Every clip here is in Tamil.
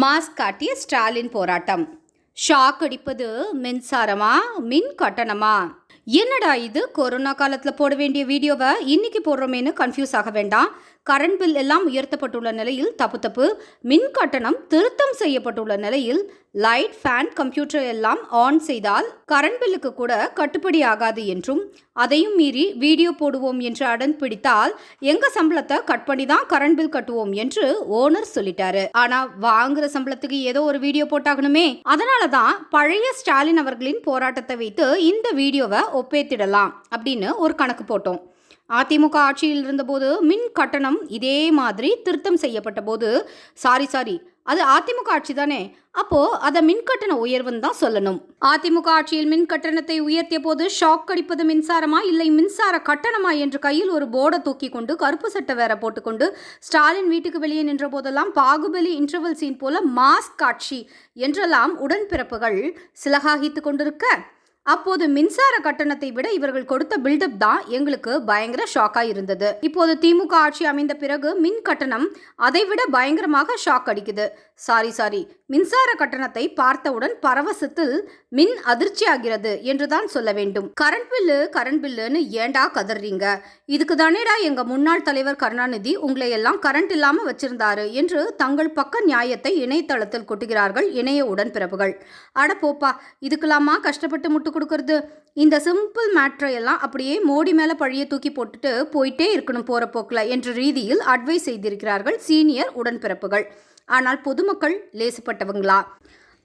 மாஸ்க் காட்டிய ஸ்டாலின் போராட்டம். ஷாக் அடிப்பது மின்சாரமா மின் கட்டணமா? என்னடா இது? கொரோனா காலத்தில் போட வேண்டிய வீடியோவை இன்னைக்கு போடுறோமேனு கன்ஃபியூஸ் ஆக வேண்டாம். கரண்ட் பில் எல்லாம் உயர்த்தப்பட்டுள்ள நிலையில் தப்பு தப்பு. மின் கட்டணம் திருத்தம் செய்யப்பட்டுள்ள நிலையில் லைட் ஃபேன் கம்ப்யூட்டர் எல்லாம் ஆன் செய்தால் கரண்ட் பில்லுக்கு கூட கட்டுப்படி ஆகாது என்றும் அதையும் மீறி வீடியோ போடுவோம் என்று அடன் பிடித்தால் எங்க சம்பளத்தை கட் பண்ணி தான் கரண்ட் பில் கட்டுவோம் என்று ஓனர் சொல்லிட்டாரு. ஆனா வாங்குற சம்பளத்துக்கு ஏதோ ஒரு வீடியோ போட்டாகணுமே. அதனால தான் பழைய ஸ்டாலின் அவர்களின் போராட்டத்தை வைத்து இந்த வீடியோவை ஒப்பேத்திடலாம் அப்படின்னு ஒரு கணக்கு போட்டோம். அதிமுக ஆட்சியில் இருந்தபோது மின் கட்டணம் இதே மாதிரி திருத்தம் செய்யப்பட்ட போது சாரி சாரி அது அதிமுக ஆட்சி தானே? அப்போ அதை மின் கட்டண உயர்வுன்னு தான் சொல்லணும். அதிமுக ஆட்சியில் மின் கட்டணத்தை உயர்த்திய போது ஷாக் அடிப்பது மின்சாரமா இல்லை மின்சார கட்டணமா என்று கையில் ஒரு போர்டை தூக்கி கொண்டு கருப்பு சட்டை வேற போட்டுக்கொண்டு ஸ்டாலின் வீட்டுக்கு வெளியே நின்ற போதெல்லாம் பாகுபலி இன்டர்வல் சீன் போல மாஸ்க் காட்சி என்றெல்லாம் உடன்பிறப்புகள் சிலகாகித்து கொண்டிருக்க அப்போது மின்சார கட்டணத்தை விட இவர்கள் கொடுத்த பில்டப் தான் எங்களுக்கு பயங்கர ஷாக்கா இருந்தது. இப்போது திமுக ஆட்சி அமைந்த பிறகு மின் கட்டணம் அதைவிட பயங்கரமாக ஷாக் அடிக்குது. சாரி சாரி மின்சார கட்டணத்தை பார்த்தவுடன் பரவசத்தில் மின் அதிர்ச்சி ஆகிறது என்றுதான் சொல்ல வேண்டும். கரண்ட் பில்லு கரண்ட் பில்லுன்னு ஏண்டா கதறீங்க? இதுக்கு தானேடா எங்க முன்னாள் தலைவர் கருணாநிதி உங்களை எல்லாம் கரண்ட் இல்லாம வச்சிருந்தாரு என்று தங்கள் பக்க நியாயத்தை இணையதளத்தில் கொட்டுகிறார்கள் இணைய உடன்பிறப்புகள். அட போப்பா இதுக்கெல்லாமா கஷ்டப்பட்டு முட்டு கொடுக்கறது. இந்த சிம்பிள் மேட்ரை எல்லாம் அப்படியே மோடி மேலே பழிய தூக்கி போட்டுட்டு போயிட்டே இருக்கணும் போகிற போக்கில் என்ற ரீதியில் அட்வைஸ் செய்திருக்கிறார்கள் சீனியர் உடன்பிறப்புகள். ஆனால் பொதுமக்கள் லேசுப்பட்டவங்களா?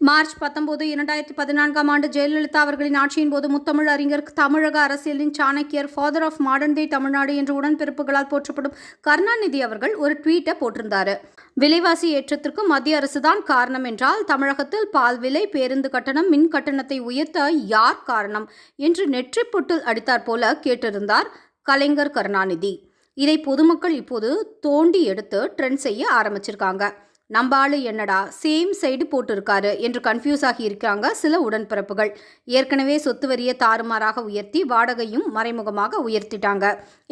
மார்ச் பத்தொன்பது இரண்டாயிரத்தி பதினான்காம் ஆண்டு ஜெயலலிதா அவர்களின் ஆட்சியின் போது முத்தமிழ் அறிஞர் தமிழக அரசியலின் சாணக்கியர் father of modern day Tamil Nadu என்ற உடன்பிறப்புகளால் போற்றப்படும் கருணாநிதி அவர்கள் ஒரு ட்வீட்டை போட்டிருந்தார். விலைவாசி ஏற்றத்திற்கு மத்திய அரசுதான் காரணம் என்றால் தமிழகத்தில் பால் விலை பேருந்து கட்டணம் மின் கட்டணத்தை உயர்த்த யார் காரணம் என்று நெற்றி அடித்தார் போல கேட்டிருந்தார் கலைஞர் கருணாநிதி. இதை பொதுமக்கள் இப்போது தோண்டி எடுத்து ட்ரெண்ட் செய்ய ஆரம்பிச்சிருக்காங்க. நம்ம ஆளு என்னடா சேம் சைடு போட்டிருக்காரு என்று கன்ஃபியூஸ் ஆகி இருக்காங்க சில உடன்பிறப்புகள். ஏற்கனவே சொத்து வரியை தாறுமாறாக உயர்த்தி வாடகையும் மறைமுகமாக உயர்த்திட்டாங்க.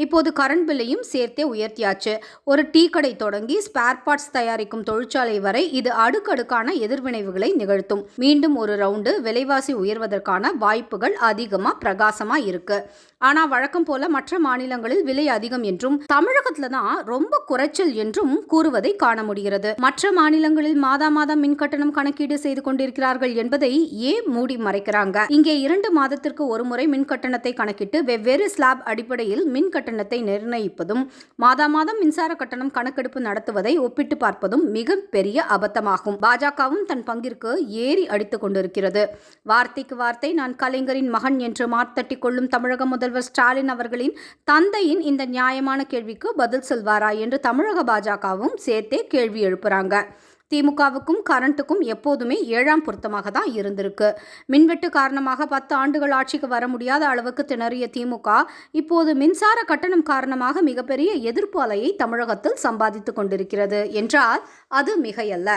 இப்போது கரண்ட் பில்லையும் சேர்த்தே உயர்த்தியாச்சு. ஒரு டீ கடை தொடங்கி ஸ்பேர் பார்ட்ஸ் தயாரிக்கும் தொழிற்சாலை வரை இது அடுக்கடுக்கான எதிர்வினைவுகளை நிகழ்த்தும். மீண்டும் ஒரு ரவுண்டு விலைவாசி உயர்வதற்கான வாய்ப்புகள் அதிகமாக பிரகாசமாக இருக்குது ஆனால் வழக்கம் போல மற்ற மாநிலங்களில் விலை அதிகம் என்றும் தமிழகத்துல தான் ரொம்ப குறைச்சல் என்றும் கூறுவதை காண முடிகிறது. மற்ற மாநிலங்களில் மாதா மாதம் மின் கட்டணம் கணக்கீடு செய்து கொண்டிருக்கிறார்கள் என்பதை ஏன் மூடி மறைக்கிறாங்க? இங்கே இரண்டு மாதத்திற்கு ஒரு முறை மின் கட்டணத்தை கணக்கிட்டு வெவ்வேறு ஸ்லாப் அடிப்படையில் மின் கட்டணத்தை நிர்ணயிப்பதும் மாதா மாதம் மின்சார கட்டணம் கணக்கெடுப்பு நடத்துவதை ஒப்பிட்டு பார்ப்பதும் மிக பெரிய அபத்தமாகும். பாஜகவும் தன் பங்கிற்கு ஏறி அடித்துக் கொண்டிருக்கிறது. வார்த்தைக்கு வார்த்தை நான் கலைஞரின் மகன் என்று மார்த்தட்டி கொள்ளும் தமிழக முதல்வர் ஸ்டாலின் அவர்களின் தந்தையின் இந்த நியாயமான கேள்விக்கு பதில் சொல்வாரா என்று தமிழக பாஜகவும் சேர்த்தே கேள்வி எழுப்புறாங்க. திமுகவுக்கும் கரண்ட்டுக்கும் எப்போதுமே ஏழாம் பொருத்தமாக தான் இருந்திருக்கு. மின்வெட்டு காரணமாக பத்து ஆண்டுகள் ஆட்சிக்கு வர முடியாத அளவுக்கு திணறிய திமுக இப்போது மின்சார கட்டணம் காரணமாக மிகப்பெரிய எதிர்ப்பு அலையை தமிழகத்தில் சம்பாதித்து கொண்டிருக்கிறது. என்றால் அது மிகையல்ல.